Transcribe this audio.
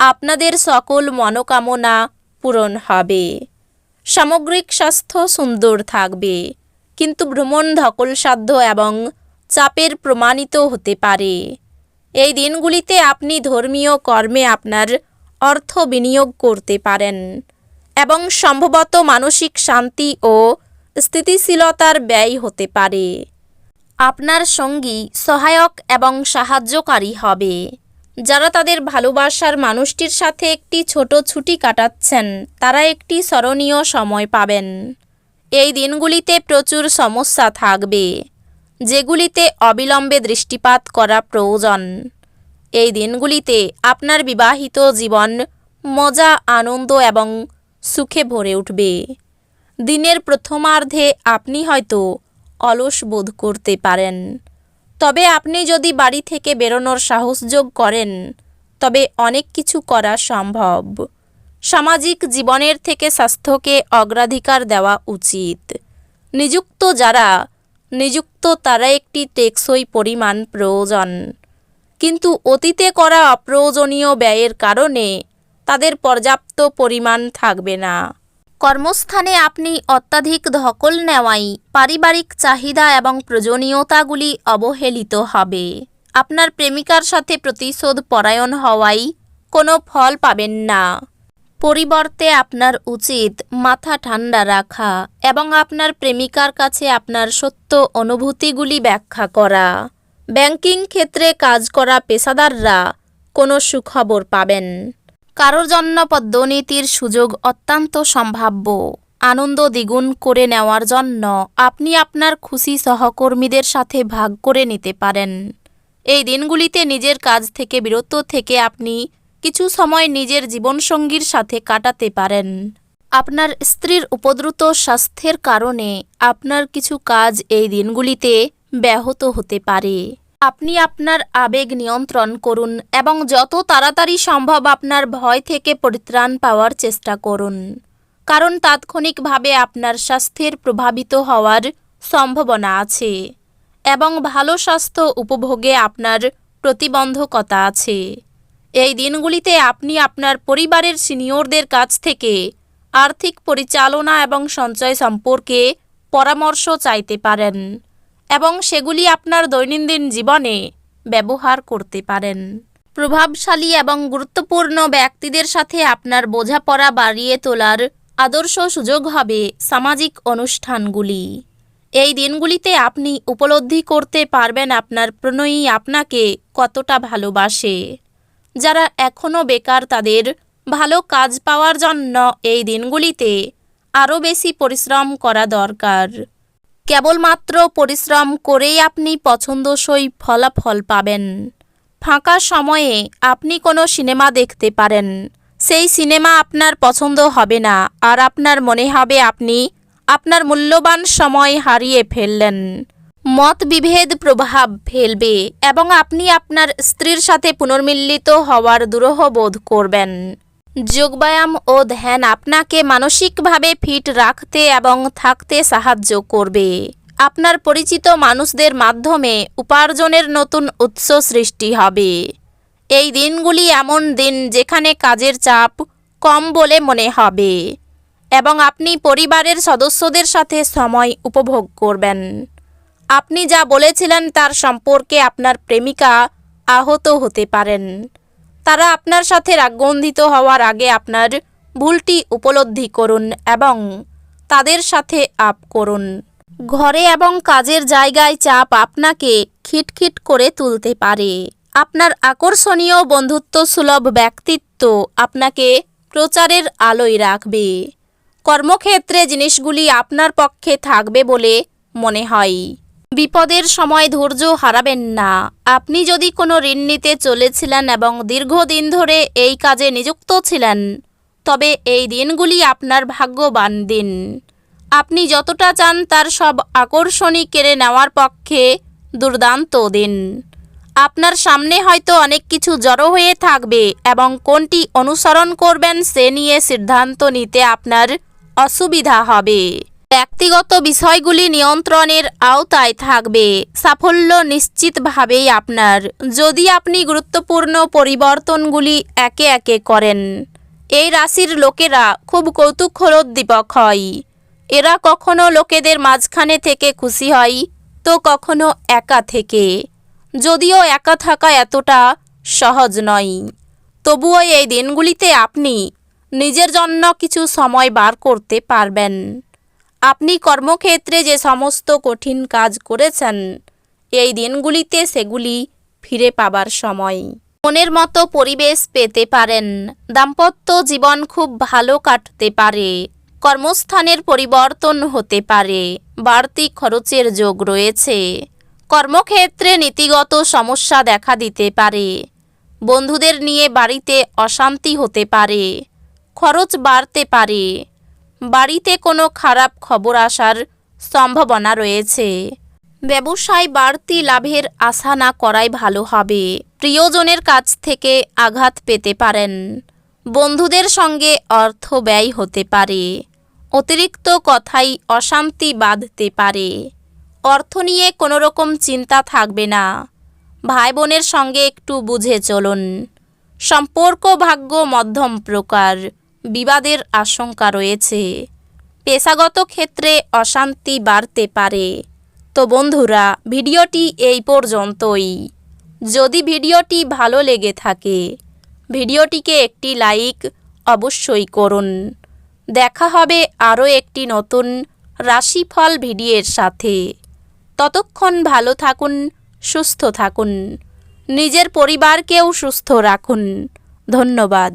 আপনাদের সকল মনোকামনা পূরণ হবে। সামগ্রিক স্বাস্থ্য সুন্দর থাকবে, কিন্তু ভ্রমণ ধকলসাধ্য এবং চাপের প্রমাণিত হতে পারে। এই দিনগুলিতে আপনি ধর্মীয় কর্মে আপনার অর্থ বিনিয়োগ করতে পারেন এবং সম্ভবত মানসিক শান্তি ও স্থিতিশীলতার ব্যয় হতে পারে। আপনার সঙ্গী সহায়ক এবং সাহায্যকারী হবে। যারা তাদের ভালোবাসার মানুষটির সাথে একটি ছোট ছুটি কাটাচ্ছেন, তারা একটি স্মরণীয় সময় পাবেন। এই দিনগুলিতে প্রচুর সমস্যা থাকবে, যেগুলিতে অবিলম্বে দৃষ্টিপাত করা প্রয়োজন। এই দিনগুলিতে আপনার বিবাহিত জীবন মজা, আনন্দ এবং সুখে ভরে উঠবে। দিনের প্রথমার্ধে আপনি হয়তো অলস বোধ করতে পারেন। তবে আপনি যদি বাড়ি থেকে বেরোনোর সাহসযোগ করেন, তবে অনেক কিছু করা সম্ভব। সামাজিক জীবনের থেকে স্বাস্থ্যকে অগ্রাধিকার দেওয়া উচিত। নিযুক্ত যারা, নিযুক্ত তারা একটি টেকসই পরিমাণ প্রয়োজন। কিন্তু অতীতে করা অপ্রয়োজনীয় ব্যয়ের কারণে তাদের পর্যাপ্ত পরিমাণ থাকবে না। কর্মস্থানে আপনি অত্যাধিক ধকল নেওয়াই পারিবারিক চাহিদা এবং প্রয়োজনীয়তাগুলি অবহেলিত হবে। আপনার প্রেমিকার সাথে প্রতিশোধ পরায়ণ হওয়াই কোনো ফল পাবেন না। পরিবর্তে আপনার উচিত মাথা ঠান্ডা রাখা এবং আপনার প্রেমিকার কাছে আপনার সত্য অনুভূতিগুলি ব্যাখ্যা করা। ব্যাংকিং ক্ষেত্রে কাজ করা পেশাদাররা কোনো সুখবর পাবেন। কারোর জন্য পদ্মনীতির সুযোগ অত্যন্ত সম্ভাব্য। আনন্দ দ্বিগুণ করে নেওয়ার জন্য আপনি আপনার খুশি সহকর্মীদের সাথে ভাগ করে নিতে পারেন। এই দিনগুলিতে নিজের কাজ থেকে বিরত থেকে আপনি কিছু সময় নিজের জীবনসঙ্গীর সাথে কাটাতে পারেন। আপনার স্ত্রীর উপদ্রুত স্বাস্থ্যের কারণে আপনার কিছু কাজ এই দিনগুলিতে ব্যাহত হতে পারে। আপনি আপনার আবেগ নিয়ন্ত্রণ করুন এবং যত তাড়াতাড়ি সম্ভব আপনার ভয় থেকে পরিত্রাণ পাওয়ার চেষ্টা করুন। কারণ তাৎক্ষণিকভাবে আপনার স্বাস্থ্যের প্রভাবিত হওয়ার সম্ভাবনা আছে এবং ভালো স্বাস্থ্য উপভোগে আপনার প্রতিবন্ধকতা আছে। এই দিনগুলিতে আপনি আপনার পরিবারের সিনিয়রদের কাছ থেকে আর্থিক পরিচালনা এবং সঞ্চয় সম্পর্কে পরামর্শ চাইতে পারেন। এবং সেগুলি আপনার দৈনন্দিন জীবনে ব্যবহার করতে পারেন। প্রভাবশালী এবং গুরুত্বপূর্ণ ব্যক্তিদের সাথে আপনার বোঝাপড়া বাড়িয়ে তোলার আদর্শ সুযোগ হবে সামাজিক অনুষ্ঠানগুলি। এই দিনগুলিতে আপনি উপলব্ধি করতে পারবেন আপনার প্রণয়ী আপনাকে কতটা ভালোবাসে। যারা এখনও বেকার তাদের ভালো কাজ পাওয়ার জন্য এই দিনগুলিতে আরও বেশি পরিশ্রম করা দরকার। কেবলমাত্র পরিশ্রম করেই আপনি পছন্দসই ফলাফল পাবেন। ফাঁকা সময়ে আপনি কোনো সিনেমা দেখতে পারেন। সেই সিনেমা আপনার পছন্দ হবে না, আর আপনার মনে হবে আপনি আপনার মূল্যবান সময় হারিয়ে ফেললেন। মত বিভেদ প্রভাব ফেলবে এবং আপনি আপনার স্ত্রীর সাথে পুনর্মিলিত হওয়ার দুরূহ বোধ করবেন। যোগব্যায়াম ও ধ্যান আপনাকে মানসিকভাবে ফিট রাখতে এবং থাকতে সাহায্য করবে। আপনার পরিচিত মানুষদের মাধ্যমে উপার্জনের নতুন উৎস সৃষ্টি হবে। এই দিনগুলি এমন দিন যেখানে কাজের চাপ কম বলে মনে হবে এবং আপনি পরিবারের সদস্যদের সাথে সময় উপভোগ করবেন। আপনি যা বলেছিলেন তার সম্পর্কে আপনার প্রেমিকা আহত হতে পারেন। তারা আপনার সাথে রাগন্ধিত হওয়ার আগে আপনার ভুলটি উপলব্ধি করুন এবং তাদের সাথে আপ করুন। ঘরে এবং কাজের জায়গায় চাপ আপনাকে খিটখিট করে তুলতে পারে। আপনার আকর্ষণীয় বন্ধুত্ব সুলভ ব্যক্তিত্ব আপনাকে প্রচারের আলোয় রাখবে। কর্মক্ষেত্রে জিনিসগুলি আপনার পক্ষে থাকবে বলে মনে হয়। বিপদের সময় ধৈর্য হারাবেন না। আপনি যদি কোনো ঋণ নিতে চলেছিলেন এবং দীর্ঘদিন ধরে এই কাজে নিযুক্ত ছিলেন, তবে এই দিনগুলি আপনার ভাগ্যবান দিন। আপনি যতটা চান তার সব আকর্ষণই কেড়ে নেওয়ার পক্ষে দুর্দান্ত দিন। আপনার সামনে হয়তো অনেক কিছু জড়ো হয়ে থাকবে এবং কোনটি অনুসরণ করবেন সে নিয়ে সিদ্ধান্ত নিতে আপনার অসুবিধা হবে। ব্যক্তিগত বিষয়গুলি নিয়ন্ত্রণের আওতায় থাকবে। সাফল্য নিশ্চিতভাবেই আপনার। যদি আপনি গুরুত্বপূর্ণ পরিবর্তনগুলি একে একে করেন, এই রাশির লোকেরা খুব কৌতূহলোদ্দীপক হয়। এরা কখনো লোকেদের মাঝখানে থেকে খুশি হয়, তো কখনো একা থেকে। যদিও একা থাকা এতটা সহজ নয়। তবুও এই দিনগুলিতে আপনি নিজের জন্য কিছু সময় বার করতে পারবেন। আপনি কর্মক্ষেত্রে যে সমস্ত কঠিন কাজ করেছেন, এই দিনগুলিতে সেগুলি ফিরে পাবার সময়। মনের মতো পরিবেশ পেতে পারেন। দাম্পত্য জীবন খুব ভালো কাটতে পারে। কর্মস্থানের পরিবর্তন হতে পারে। বাড়তি খরচের যোগ রয়েছে। কর্মক্ষেত্রে নীতিগত সমস্যা দেখা দিতে পারে। বন্ধুদের নিয়ে বাড়িতে অশান্তি হতে পারে। খরচ বাড়তে পারে। বাড়িতে কোনো খারাপ খবর আসার সম্ভাবনা রয়েছে। ব্যবসায় বাড়তি লাভের আশা না করাই ভালো হবে। প্রিয়জনের কাছ থেকে আঘাত পেতে পারেন। বন্ধুদের সঙ্গে অর্থ ব্যয় হতে পারে। অতিরিক্ত কথাই অশান্তি বাঁধতে পারে। অর্থ নিয়ে কোনো রকম চিন্তা থাকবে না। ভাই বোনের সঙ্গে একটু বুঝে চলুন। সম্পর্ক ভাগ্য মধ্যম প্রকার। বিবাদের আশঙ্কা রয়েছে। পেশাগত ক্ষেত্রে অশান্তি বাড়তে পারে। তো বন্ধুরা, ভিডিওটি এই পর্যন্তই। যদি ভিডিওটি ভালো লেগে থাকে, ভিডিওটিকে একটি লাইক অবশ্যই করুন। দেখা হবে আরও একটি নতুন রাশিফল ভিডিওর সাথে। ততক্ষণ ভালো থাকুন, সুস্থ থাকুন। নিজের পরিবারকেও সুস্থ রাখুন। ধন্যবাদ।